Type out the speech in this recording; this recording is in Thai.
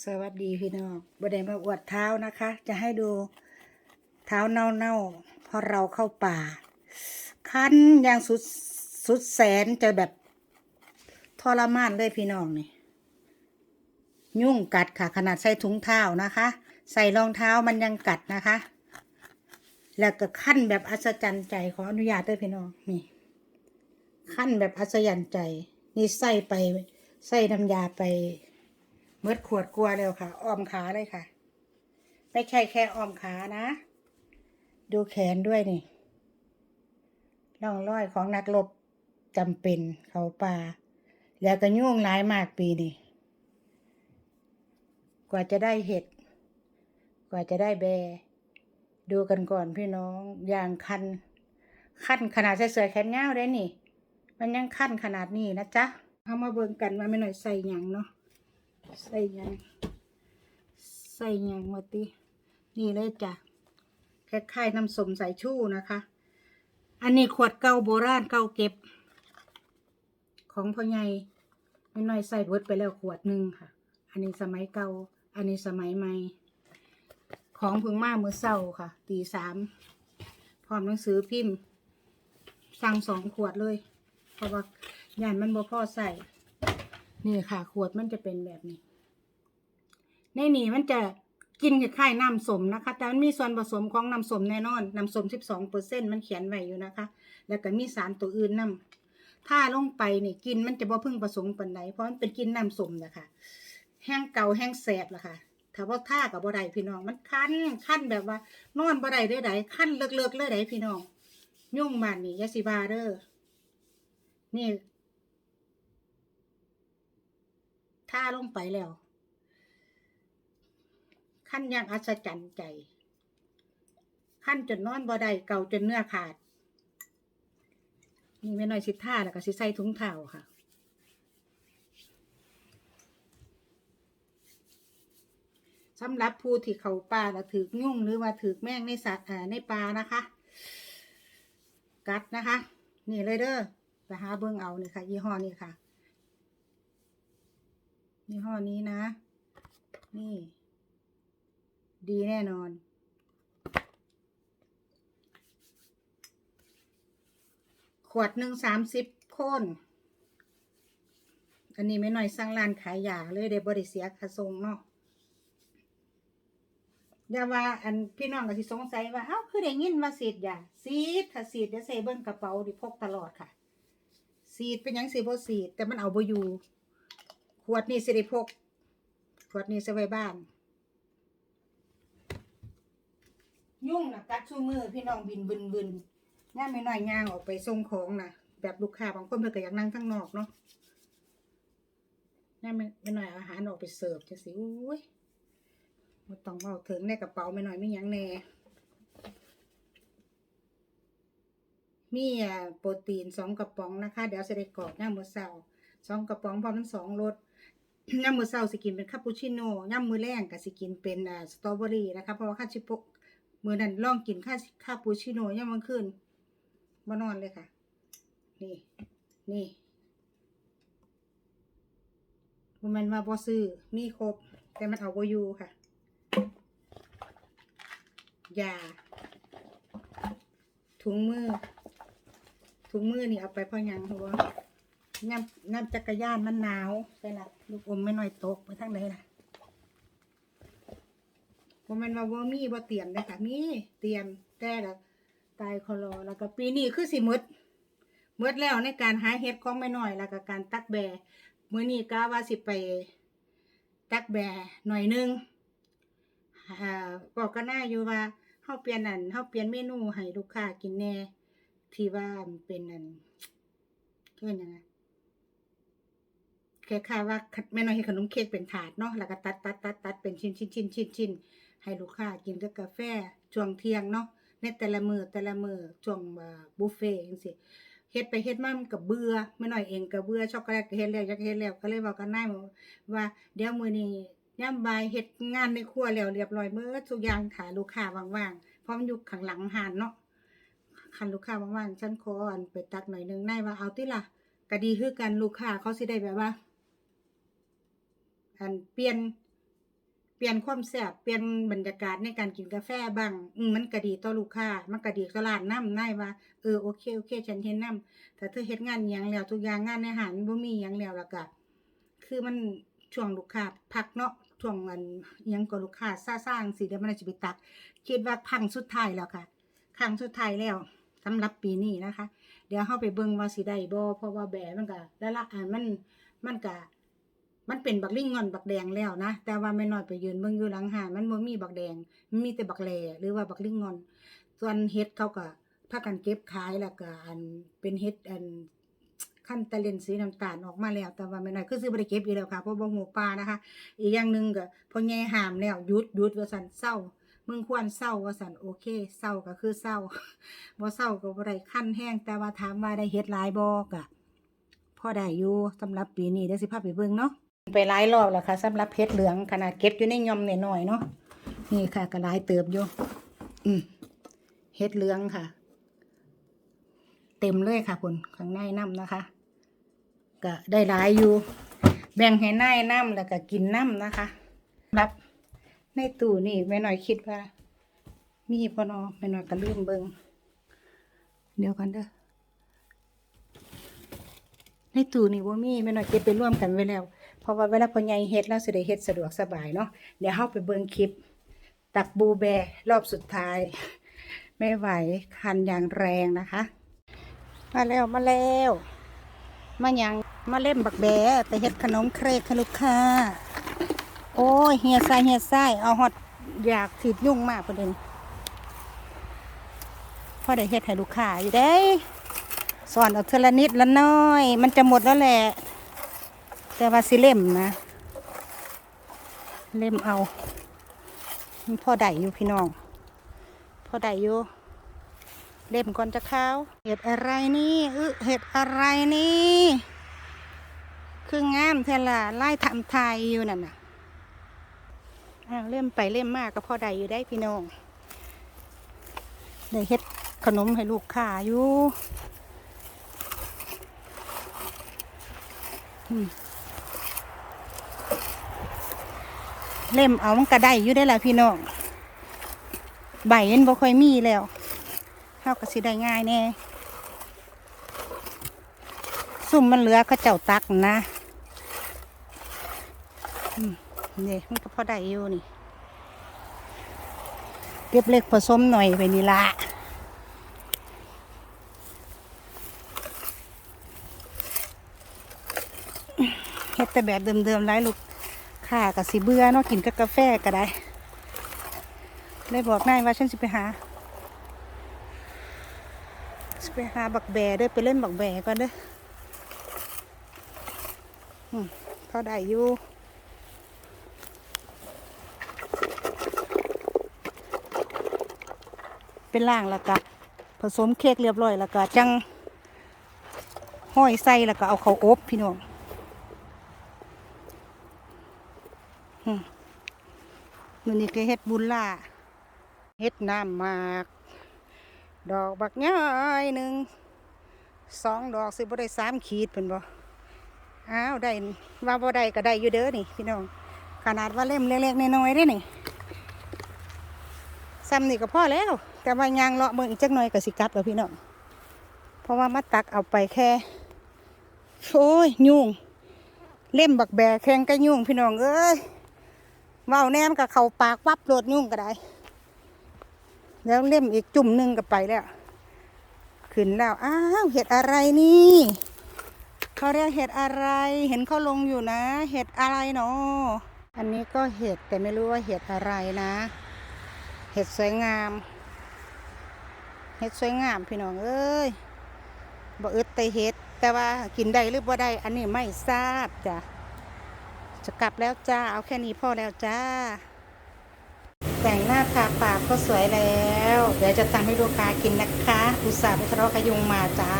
สวัสดีพี่น้องบไดมาอวดเท้านะคะ จะให้ดูเท้าเน่าๆเพราะเราเข้าป่า คันอย่างสุดสุดแสนจะแบบทรมานเลยพี่น้องนี่ ยุ่งกัดค่ะ ขนาดใส่ถุงเท้านะคะ ใส่รองเท้ามันยังกัดนะคะ แล้วก็ขั้นแบบอัศจรรย์ใจขออนุญาตด้วยพี่น้องนี่ขั้นแบบอัศจรรย์ใจ นี่ใส่ไปใส่น้ำยาไป เมื่อขวดกลัวเร็วค่ะ อ้อมขาเลยค่ะ ไม่ใช่แค่อ้อมขานะ ดูแขนด้วยนี่ร่องรอยของนักรบจำเป็นเขาป่า แล้วก็ยุ่งร้ายมากปีนี่ กว่าจะได้เห็ด กว่าจะได้แบ ดูกันก่อนพี่น้อง อย่างคัน ขั้นขนาดเสื้อแขนยาวได้นี่ มันยังขั้นขนาดนี้นะจ๊ะเอามาเบิ่งกันว่าไม่หน่อยใส่หยังเนาะ ใส่ยังใส่ยังมาตินี่เลยจ้ะคล้ายๆน้ำส้มสายชูนะคะ อันนี้ขวดเก่าโบราณเก่าเก็บ ของพ่อใหญ่ไม่น้อยใส่เบิดไปแล้วขวดหนึ่งค่ะ อันนี้สมัยเก่า อันนี้สมัยใหม่ ของพึ่งมาเมื่อเช้าค่ะ ตีสาม พร้อมหนังสือพิมพ์ สั่งสองขวดเลย เพราะว่าย่านมันบ่พอใส่ นี่ค่ะ ขวดมันจะเป็นแบบนี้ ในนี่มันจะกินคล้ายๆน้ำสมนะคะ แต่มันมีส่วนผสมของน้ำสมแน่นอน น้ำสม 12เปอร์เซ็นมันเขียนไว้อยู่นะคะ แล้วก็มีสารตัวอื่นนํถ้าลงไปนี่กินมันจะบ่พึ่งผสมปันใดเพราะมันเป็นกินน้ำสมนะคะ แห้งเก่าแห้งแสบละค่ะถ้าว่าท่ากับบ่ได้พี่น้อง มันคันคันแบบว่านอนบ่ได้เด้อใดคันเลิกๆเลยใดพี่น้องยุ่งมันนี่ยาสิบาเด้อนี่ ท่าลงไปแล้ว ขั้นอย่างอัศจรรย์ใจขั้นจนนอนบ่ได้เก่าจนเนื้อขาด นี่ไม่น้อยสิท่าแล้วก็สิใส่ถุงเท้าค่ะสำหรับผู้ที่เขาป่าแล้วถือยุ่งหรือว่าถือแมงในสัตว์ในป่านะคะ กัดนะคะ นี่เลยเด้อไปหาเบิ่งเอานี่ค่ะ ยี่ห้อนี้ค่ะ ยี่ห้อนี้นะ นี่ ดีแน่นอน ขวดหนึ่งสามสิบคน อันนี้ไม่น้อยสร้างร้านขายยาเลยได้บริเสียค่าส่งเนาะอย่าว่าอันพี่น้องก็สิสงสัยว่า เอ้า คือได้ยินว่าสีดยาสีดถ้าสีดเดี๋ยวใส่เบิ้งกระเป๋าดิพกตลอดค่ะ สีดเป็นยังสีบ่สีดแต่มันเอาบ่อยู่ วดนี้สิได้พก ขวดนี้สไว้บ้าน ยุ่งนะกัดชูมือพี่น้องบินบึนบึนย่าไม่น้อยย่างออกไปส่งของนะแบบลูกค้าบางคนเพิ่นก็อยากนั่งข้างนอกเนาะย่าไม่ไม่น้อยอาหารออกไปเสิร์ฟจังสิอุ้ยบ่ต้องเอาถึงในกระเป๋าไม่น้อยไมีหยังแน่มีอ่าโปรตีนสองกระป๋องนะคะ เดี๋ยวจะได้กรอกย่ามือเช้าสองกระป๋องพร้อมทั้งสองรส ย่ามมื้อเช้าสิกินเป็นคาปูชิโน่ย่ามมื้อแรงก็สิกินเป็นสตรอเบอรี่นะคะเพราะว่าคาชิโปะมื้อนั้นลองกินคาคาปูชิโน่ย่ามมื้อคืนบ่นอนเลยค่ะ นี่ นี่ม่นว่าบ่ซื้อมีครบ แต่มันเอาบ่อยู่ค่ะยาถุงมือถุงมือนี่เอาไปพราะหยังเพราะว่า น้ำน้ำจักรยานมันหนาวไปละลูกอมไม่น้อยตกไปทางไหนล่ะผมมันว่าว่ามีบ่เตรียมเลยค่ะมีเตรียมแต่ละตายคอรอแล้วก็ปีนี้คือสิมดมดแล้วในการหาเห็ดของไม่น้อย แล้วก็การตักแบมื้อนี้ก็ว่าสิไปตักแบหน่อยหนึงอ่าบอกก็น่าอยู่ว่าเฮาเปลี่ยนอันเฮาเปลี่ยนเมนูให้ลูกค้ากินแน่ที่ว่ามันเป็นอันเรียกยังไง คล้ายๆว่าแม่น้อยเฮ็ดขนมเค้กเป็นถาดเนาะแล้วก็ตัดตัดตัดตัดเป็นชิ้นชิ้นชิ้นชิ้นชิ้นให้ลูกค้ากินกับกาแฟช่วงเที่ยงเนาะในแต่ละมือแต่ละมือช่วงบุฟเฟ่ต์จังซี่เฮ็ดไปเฮ็ดมามันก็เบื่อแม่น้อยเองก็เบื่อช็อกโกแลตก็เฮ็ดแล้วอยากเฮ็ดแล้วก็เลยเว้ากันนายว่าเดี๋ยวมื้อนี้ยามบ่ายเฮ็ดงานในครัวแล้วเรียบร้อยเบิดทุกอย่างถาลูกค้าว่างๆเพราะมันอยู่ข้างหลังหานเนาะคันลูกค้าว่างๆฉันขออันไปตักหน่อยนึงนายว่าเอาติล่ะก็ดีคือกันลูกค้าเขาสิได้แบบว่า อันเปลี่ยนเปลี่ยนความแซ่บเปลี่ยนบรรยากาศในการกินกาแฟบ้างอืมมันก็ดีต่อลูกค้ามันก็ดีต่อร้านนำนายว่าเออโอเคโอเค ฉันเห็นนำถ้าเธอเฮ็ดงานอิหยังแล้วทุกอย่างงานในอาหารบ่มีหยังแล้วล้วก็คือมันช่วงลูกค้าพักเนาะช่วงอันยังก็ลูกค้าซ่าๆจังซี่เดี๋ยวมันจะไปตัก คิดว่าครั้งสุดท้ายแล้วค่ะครั้งสุดท้ายแล้วสำหรับปีนี้นะคะ เดี๋ยวเฮาไปเบิ่งว่าสิได้บ่เพราะว่าแบมันก็ละละอันมันมันก็ มันเป็นบักลิงงอนบักแดงแล้วนะ แต่ว่าไม่น้อยไปยืนเบิ่งอยู่หลังหามันบ่มีบักแดงมันมีแต่บักแลหรือว่าบักลิงงอน ส่วนเฮ็ดเขาก็พากันเก็บขายแล้วก็อันเป็นเฮ็ดอันขั้นตะเลนสีน้ำตาลออกมาแล้ว แต่ว่าไม่น้อยคือซื้อบ่ได้เก็บอีกแล้วค่ะเพราะบ่ฮู้ปลานะคะ อีกอย่างหนึงก็พอแย่หามแล้วหยุดหยุดว่าซั่นเศร้ามึงควรเศร้าว่าซั่นโอเคเศร้าก็คือเศร้าบ่เศร้าก็บ่ได้ขั้นแห้งแต่ว่าถามว่าได้เฮ็ดหลายบ่ก็พอได้อยู่สำหรับปีนี้เดี๋ยวสิพาไปเบิ่งเนาะ ไปหลายรอบแล้วค่ะสำหรับเพชรเหลืองขนาดเก็บอยู่ในยอมหน่อยๆเนาะนี่ค่ะก็หลายเติบอยู่อืมเฮ็ดเหลืองค่ะ เต็มเลยค่ะคุณข้างในน้ำนะคะ ก็ได้หลายอยู่ แบ่งให้นายน้ำแล้วก็กินน้ำนะคะรับในตู้นี่แม่หน่อยคิดว่า มีพอนอแม่หน่อยก็ลืมเบิงเดี๋ยวกันเด้อในตู้นี่บ่มีแม่หน้อยเก็บไปร่วมกันไว้แล้ว เพราะว่าเวลาพ่อใหญ่เฮ็ดแล้วสิได้เฮ็ดสะดวกสบายเนาะเดี๋ยวเฮาไปเบิ่งคลิป ตักบูแบรอบสุดท้าย ไม่ไหวคันอย่างแรงนะคะ มาแล้วมาแล้ว มาหยังมาเล่มบักแบไปเฮ็ดขนมเครกให้ลูกค้าโอ้ยเฮียไส้เฮียไส้เอาฮอดอยากถีบยุ่งมากประเด็นพ่อได้เฮ็ดให้ลูกค้าอยู่เด้สอนเอาเทละนิดละน้อย มันจะหมดแล้วแหละ แต่ว่าสิเล่มนะ เล่มเอามันพอได้อยู่พี่น้องพ่อได้อยู่เล่มก่อนจะเข้าวเห็ดอะไรนี่อึเห็ดอะไรนี่ คืองามเทล่ะไล่ทำไทยอยู่นั่นน่ะเล่มไปเล่มมากก็พ่อได้อยู่ได้พี่น้องได้เฮ็ดขนมให้ลูกค้าอยู่ เล่มเอามันก็ได้อยู่ได้แหละพี่น้องใบมันบ่ค่อยมีแล้วเฮาก็สิได้ง่ายแน่ซุ่มมันเหลือเขาเจ้าตักนะอืมนี่ยมันก็พอได้อยู่นี่เก็บเล็กผสมหน่อยไปนี่ละเฮ็ดแต่แบบเดิมๆไรลูก ค่ะกับสีเบื่อเนาะกินกับกาแฟก็ได้เลยบอกนายว่าฉันสิไปหาสิไปหาบักแบเด้อไปเล่นบักแบก่อนเด้ออืมเขาได้อยู่เป็นล่างแล้วก็ผสมเค้กเรียบร้อยแล้วก็จังห้อยใส่แล้วก็เอาเขาอบพี่น้อง มันนี่ก็เฮ็ดบุญล่าเฮ็ดน้ำมาก ดอกบักย้อยหนึ่งสองดอกสิบ่ได้สามขีดเป็นบ่อ้าวได้ว่าบ่ได้ก็ได้อยู่เด้อนี่พี่น้องขนาดว่าเล่มเล็กๆน้อยๆได้นี่ซ้ำนี่ก็พอแล้ว แต่ว่ายางเลาะเมืองอีกจักหน่อยก็สิกลับแล้วพี่น้องเพราะว่ามาตักเอาไปแค่ โอ้ยยุ่งเล่มบักแบแข่งก็ยุ่งพี่น้องเอ้ย ว้าแนมกับเขาปากวับโลดยุ่งก็ได้ แล้วเล่มอีกจุ่มหนึ่งก็ไปแล้ว ขึ้นแล้ว อ้าวเห็ดอะไรนี่เขาเรียกเห็ดอะไร เห็นเขาลงอยู่นะ เห็ดอะไรเนาะอันนี้ก็เห็ดแต่ไม่รู้ว่าเห็ดอะไรนะ เห็ดสวยงาม เห็ดสวยงามพี่น้องเอ้ยบ่อึดแต่เห็ด แต่ว่ากินได้หรือบ่ได้ อันนี้ไม่ทราบจ้ะ จะกลับแล้วจ้า เอาแค่นี้พอแล้วจ้า แต่งหน้าทาปากก็สวยแล้ว เดี๋ยวจะทำให้ลูกค้ากินนะคะ อุตส่าห์ไปทะเลาะกับยุงมาจ้า